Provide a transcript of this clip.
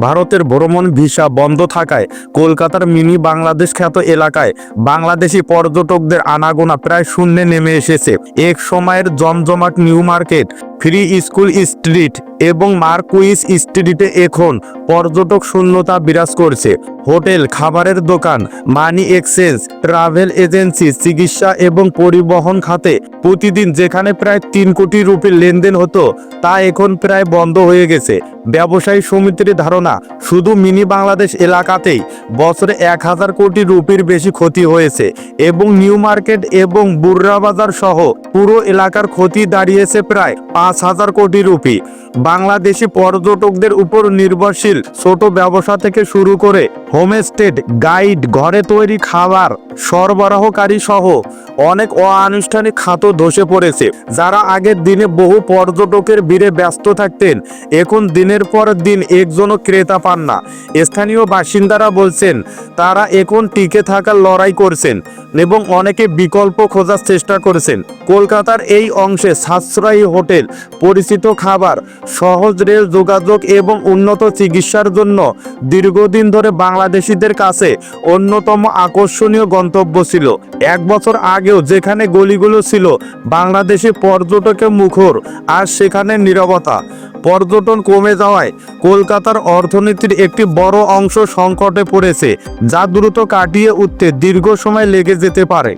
ভারতের ভ্রমণ ভিসা বন্ধ থাকায় কলকাতার মিনি বাংলাদেশ খ্যাত এলাকায় বাংলাদেশি পর্যটকদের আনাগোনা প্রায় শূন্যে নেমে এসেছে। এক সময়ের জমজমাট New Market Free School Street এবং মার্কুইস স্ট্রিটে এখন পর্যটক শূন্যতা বিরাজ করছে। হোটেল, খাবারের দোকান, মানি এক্সচেঞ্জ, ট্রাভেল এজেন্সি, চিকিৎসা এবং পরিবহন খাতে প্রতিদিন যেখানে প্রায় তিন কোটি রুপির লেনদেন হতো, তা এখন প্রায় বন্ধ হয়ে গেছে। ব্যবসায়ী সমিতির ধারণা, শুধু মিনি বাংলাদেশ এলাকাতেই বছরে এক হাজার কোটি রুপির বেশি ক্ষতি হয়েছে এবং নিউ মার্কেট এবং বুর্রা বাজার সহ পুরো এলাকার ক্ষতি দাঁড়িয়েছে প্রায় পাঁচ হাজার কোটি রুপি বাংলাদেশি পর্যটকদের উপর নির্ভরশীল ছোট ব্যবসা থেকে শুরু করে হোমস্টেড, গাইড, ঘরে তৈরি খাবার, সরবরাহকারী সহ অনেক অনানুষ্ঠানিক খাত ধসে পড়েছে। যারা আগের দিনে বহু পর্যটকের ভিড়ে ব্যস্ত থাকতেন, এখন দিনের পর দিন একজনও ক্রেতা পান না। স্থানীয় বাসিন্দারা বলছেন, তারা এখন টিকে থাকার লড়াই করছেন এবং অনেকে বিকল্প খোঁজার চেষ্টা করেছেন। কলকাতার এই অংশে সাশ্রয়ী হোটেল, পরিচিত খাবার সহজ রেল যোগাযোগ এবং উন্নত চিকিৎসার জন্য দীর্ঘদিন ধরে বাংলাদেশিদের কাছে অন্যতম আকর্ষণীয় গন্তব্য ছিল। এক বছর আগেও যেখানে গলিগুলো ছিল, বাংলাদেশি পর্যটকে মুখর আর সেখানে নীরবতা। পর্যটন কমে যাওয়ায় কলকাতার অর্থনীতির একটি বড় অংশ সংকটে পড়েছে, যা দ্রুত কাটিয়ে উঠতে দীর্ঘ সময় লেগে যেতে পারে।